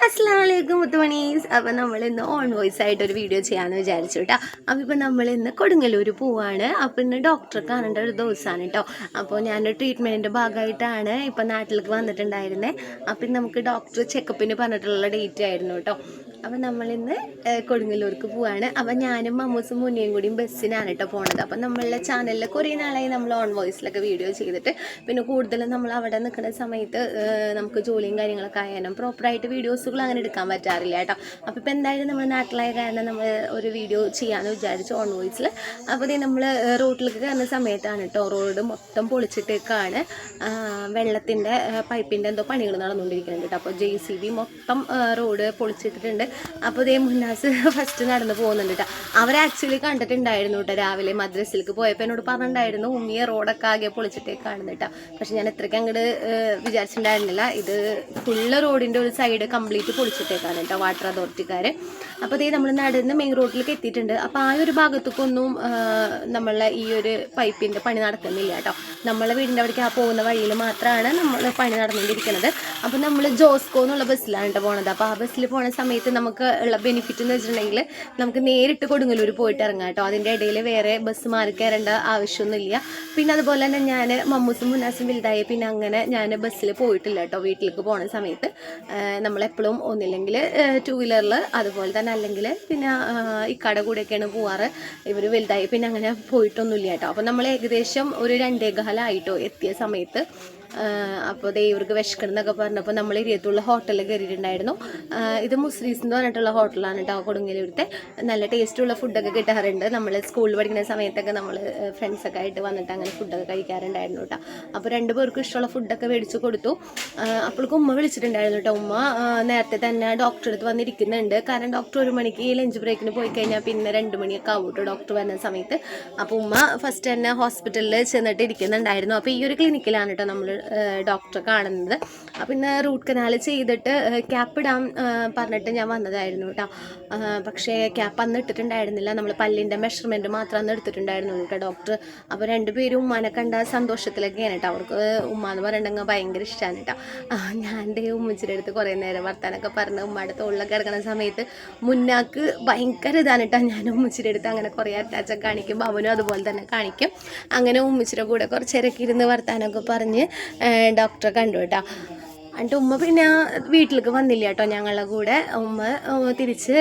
അസ്സാം വലൈക്കും മുത്തുമണീസ്. അപ്പം നമ്മൾ ഇന്ന് ഓൺ വോയിസ് ആയിട്ട് ഒരു വീഡിയോ ചെയ്യാമെന്ന് വിചാരിച്ചു കേട്ടോ അപ്പോൾ ഇപ്പം നമ്മൾ ഇന്ന് കൊടുങ്ങല്ലൂർ പോവാണ്. അപ്പോൾ ഇന്ന് ഡോക്ടറെ കാണേണ്ട ഒരു ദിവസമാണ് കേട്ടോ അപ്പോൾ ഞാൻ ട്രീറ്റ്മെന്റിന്റെ ഭാഗമായിട്ടാണ് ഇപ്പം നാട്ടിലേക്ക് വന്നിട്ടുണ്ടായിരുന്നത് അപ്പം ഇന്ന് നമുക്ക് ഡോക്ടർ ചെക്കപ്പിന് പറഞ്ഞിട്ടുള്ള ഡേറ്റ് ആയിരുന്നു കേട്ടോ അപ്പം നമ്മളിന്ന് കൊടുങ്ങല്ലൂർക്ക് പോവാണ്. അപ്പം ഞാനും മമ്മൂസും മുന്നേയും കൂടിയും ബസ്സിനാണ് കേട്ടോ പോണത്. അപ്പം നമ്മളുടെ ചാനലിൽ കുറേ നാളായി നമ്മൾ ഓൺ വോയിസിലൊക്കെ വീഡിയോ ചെയ്തിട്ട്. പിന്നെ കൂടുതലും നമ്മൾ അവിടെ നിൽക്കുന്ന സമയത്ത് നമുക്ക് ജോലിയും കാര്യങ്ങളൊക്കെ ആയാലും പ്രോപ്പറായിട്ട് വീഡിയോസുകൾ അങ്ങനെ എടുക്കാൻ പറ്റാറില്ല കേട്ടോ അപ്പോൾ ഇപ്പം എന്തായാലും നമ്മൾ നാട്ടിലായ കാരണം നമ്മൾ ഒരു വീഡിയോ ചെയ്യാമെന്ന് വിചാരിച്ചു ഓൺ വോയിസിൽ അപ്പോൾ ഇതേ നമ്മൾ റോട്ടിലേക്ക് കയറുന്ന സമയത്താണ് കേട്ടോ റോഡ് മൊത്തം പൊളിച്ചിട്ടേക്കാണ്. വെള്ളത്തിന്റെ പൈപ്പിന്റെ എന്തോ പണികൾ നടന്നുകൊണ്ടിരിക്കുന്നുണ്ട് കേട്ടോ അപ്പോൾ ജെ സി ബി മൊത്തം റോഡ് പൊളിച്ചിട്ടിട്ടുണ്ട്. അപ്പോൾ ഇതേ മുന്നാസ് ഫസ്റ്റ് നടന്ന് പോകുന്നുണ്ട് കേട്ടോ അവരെ ആക്ച്വലി കണ്ടിട്ടുണ്ടായിരുന്നു കേട്ടോ രാവിലെ മദ്രസിലേക്ക് പോയപ്പോൾ എന്നോട് പറഞ്ഞിട്ടുണ്ടായിരുന്നു ഉമ്മിയ റോഡൊക്കെ ആകെ പൊളിച്ചിട്ടേക്കാണ് കേട്ടോ പക്ഷെ ഞാൻ ഇത്രയ്ക്ക് അങ്ങോട്ട് വിചാരിച്ചിട്ടുണ്ടായിരുന്നില്ല. ഇത് ഫുള്ള് റോഡിന്റെ ഒരു സൈഡ് കംപ്ലീറ്റ് പൊളിച്ചിട്ടേക്കാണ് കേട്ടോ വാട്ടർ അതോറിറ്റിക്കാർ അപ്പോൾ ഇതേ നമ്മൾ നടന്ന് മെയിൻ റോഡിലേക്ക് എത്തിയിട്ടുണ്ട്. അപ്പോൾ ആ ഒരു ഭാഗത്തേക്കൊന്നും നമ്മളെ ഈ ഒരു പൈപ്പിന്റെ പണി നടക്കുന്നില്ല കേട്ടോ നമ്മളെ വീടിന്റെ അവിടേക്ക് ആ പോകുന്ന വഴിയിൽ മാത്രമാണ് നമ്മൾ പണി നടന്നുകൊണ്ടിരിക്കുന്നത്. അപ്പോൾ നമ്മൾ ജോസ്കോ എന്നുള്ള ബസ്സിലാണ് കേട്ടോ പോണത്. അപ്പോൾ ആ ബസ്സിൽ പോണ സമയത്ത് നമുക്ക് ഉള്ള ബെനിഫിറ്റ് എന്ന് വെച്ചിട്ടുണ്ടെങ്കിൽ നമുക്ക് നേരിട്ട് കൊടുങ്ങല്ലൂർ പോയിട്ട് ഇറങ്ങാം കേട്ടോ അതിന്റെ ഇടയിൽ വേറെ ബസ് മാറി കയറേണ്ട ആവശ്യമൊന്നുമില്ല. പിന്നെ അതുപോലെ തന്നെ ഞാൻ മമ്മൂസും മുന്നാസും വലുതായി പിന്നെ അങ്ങനെ ഞാൻ ബസ്സിൽ പോയിട്ടില്ല കേട്ടോ വീട്ടിലേക്ക് പോണ സമയത്ത്. നമ്മളെപ്പോഴും ഒന്നില്ലെങ്കിൽ ടു വീലറിൽ അതുപോലെ തന്നെ അല്ലെങ്കിൽ പിന്നെ ഇക്കട കൂടെയൊക്കെയാണ് പോവാറ്. ഇവർ വലുതായി പിന്നെ അങ്ങനെ പോയിട്ടൊന്നുമില്ല കേട്ടോ അപ്പോൾ നമ്മൾ ഏകദേശം ഒരു രണ്ടേകാലായിട്ടോ എത്തിയ സമയത്ത് അപ്പോൾ ദേ ഇവർക്ക് വിശക്കണം എന്നൊക്കെ പറഞ്ഞപ്പോൾ നമ്മൾ ഇരിയത്തുള്ള ഹോട്ടലിൽ കയറിയിട്ടുണ്ടായിരുന്നു ഇത് മുസ്ലിംസ് എന്ന് പറഞ്ഞിട്ടുള്ള ഹോട്ടലാണ് കേട്ടോ കൊടുങ്ങലൂരത്തെ നല്ല ടേസ്റ്റുള്ള ഫുഡൊക്കെ കിട്ടാറുണ്ട്. നമ്മൾ സ്കൂളിൽ പഠിക്കുന്ന സമയത്തൊക്കെ നമ്മൾ ഫ്രണ്ട്സൊക്കെ ആയിട്ട് വന്നിട്ട് അങ്ങനെ ഫുഡൊക്കെ കഴിക്കാറുണ്ടായിരുന്നു കേട്ടോ അപ്പോൾ രണ്ട് പേർക്കും ഇഷ്ടമുള്ള ഫുഡൊക്കെ മേടിച്ച് കൊടുത്തു. അപ്പോഴേക്കും ഉമ്മ വിളിച്ചിട്ടുണ്ടായിരുന്നു കേട്ടോ ഉമ്മ നേരത്തെ തന്നെ ഡോക്ടറെ അടുത്ത് വന്നിരിക്കുന്നുണ്ട്. കാരണം ഡോക്ടർ ഒരു മണിക്ക് ലഞ്ച് ബ്രേക്കിന് പോയി കഴിഞ്ഞാൽ പിന്നെ രണ്ട് മണിയൊക്കെ ആവും കേട്ടോ ഡോക്ടർ വരുന്ന സമയത്ത്. അപ്പോൾ ഉമ്മ ഫസ്റ്റ് തന്നെ ഹോസ്പിറ്റലിൽ ചെന്നിട്ട് ഇരിക്കുന്നുണ്ടായിരുന്നു. അപ്പോൾ ഈ ഒരു ക്ലിനിക്കിലാണ് കേട്ടോ നമ്മൾ ഡോക്ടറെ കാണുന്നത്. ഇന്ന് റൂട്ട് കനാൽ ചെയ്തിട്ട് ക്യാപ്പ് ഇടാൻ പറഞ്ഞിട്ട് ഞാൻ വന്നതായിരുന്നു കേട്ടോ പക്ഷേ ക്യാപ്പ് അന്ന് ഇട്ടിട്ടുണ്ടായിരുന്നില്ല. നമ്മൾ പല്ലിന്റെ മെഷർമെന്റ് മാത്രം അന്ന് എടുത്തിട്ടുണ്ടായിരുന്നുള്ളൂ കേട്ടോ ഡോക്ടർ അപ്പോൾ രണ്ടുപേരും ഉമ്മാനെ കണ്ട സന്തോഷത്തിലൊക്കെയാണ് കേട്ടോ അവർക്ക് ഉമ്മ എന്ന് പറയണ്ടെങ്കിൽ ഭയങ്കര ഇഷ്ടമാണ് കേട്ടോ ഞാൻ എന്റെ ഉമ്മച്ചിന്റെ അടുത്ത് കുറേ നേരം വർത്താനൊക്കെ പറഞ്ഞ് ഉമ്മയുടെ തോളിലൊക്കെ ഇറങ്ങുന്ന സമയത്ത് മുന്നാക്ക് ഭയങ്കര ഇതാണ് കേട്ടോ ഞാൻ ഉമ്മച്ചിന്റെ അടുത്ത് അങ്ങനെ കുറേ അറ്റാച്ചൊക്കെ കാണിക്കുമ്പോൾ അവനും അതുപോലെ തന്നെ കാണിക്കും. അങ്ങനെ ഉമ്മച്ചിയുടെ കൂടെ കുറച്ച് ഇരക്കിരുന്ന് വർത്താനമൊക്കെ പറഞ്ഞ് ഡോക്ടറെ കണ്ടു കേട്ടോ. എന്നിട്ട് ഉമ്മ പിന്നെ വീട്ടിലേക്ക് വന്നില്ല കേട്ടോ ഞങ്ങളുടെ കൂടെ. ഉമ്മ തിരിച്ച്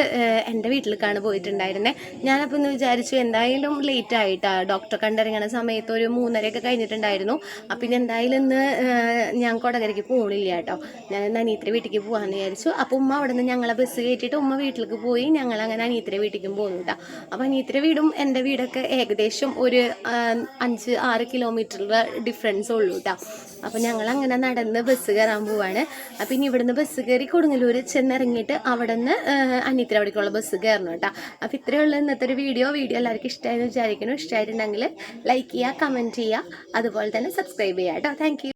എന്റെ വീട്ടിലേക്കാണ് പോയിട്ടുണ്ടായിരുന്നത് ഞാനപ്പോൾ ഇന്ന് വിചാരിച്ചു എന്തായാലും ലേറ്റ് ആയിട്ടാ. ഡോക്ടറെ കണ്ടിറങ്ങുന്ന സമയത്ത് ഒരു മൂന്നരയൊക്കെ കഴിഞ്ഞിട്ടുണ്ടായിരുന്നു. അപ്പം പിന്നെ എന്തായാലും ഇന്ന് ഞാൻ കൊടകരയ്ക്ക് പോകണില്ല കേട്ടോ. ഞാൻ ഇന്ന് അനിയത്തിന്റെ വീട്ടിലേക്ക് പോകാമെന്ന് വിചാരിച്ചു. അപ്പോൾ ഉമ്മ അവിടെ നിന്ന് ഞങ്ങളെ ബസ് കയറ്റിയിട്ട് ഉമ്മ വീട്ടിലേക്ക് പോയി. ഞങ്ങൾ അങ്ങനെ അനിയത്തിരി വീട്ടിലേക്കും പോകുന്നു കേട്ടോ. അപ്പോൾ അനിയത്തിരി വീടും എന്റെ വീടൊക്കെ ഏകദേശം ഒരു അഞ്ച് ആറ് കിലോമീറ്ററിന്റെ ഡിഫറൻസ് ഉള്ളൂ കേട്ടോ. അപ്പോൾ ഞങ്ങൾ അങ്ങനെ നടന്ന് ബസ് കയറാൻ പോവാണ്. അപ്പോൾ ഇനി ഇവിടുന്ന് ബസ് കയറി കൊടുങ്ങല്ലൂർ ചെന്നിറങ്ങിയിട്ട് അവിടെ നിന്ന് അനിയത്തിന്റെ അവിടേക്കുള്ള ബസ് കയറണം കേട്ടോ അപ്പോൾ ഇത്രയേ ഉള്ളൂ ഇന്നത്തെ ഒരു വീഡിയോ വീഡിയോ എല്ലാവർക്കും ഇഷ്ടമായെന്ന് വിചാരിക്കുന്നു. ഇഷ്ടമായിട്ടുണ്ടെങ്കിൽ ലൈക്ക് ചെയ്യുക കമന്റ് ചെയ്യുക. അതുപോലെ തന്നെ സബ്സ്ക്രൈബ് ചെയ്യുക കേട്ടോ താങ്ക്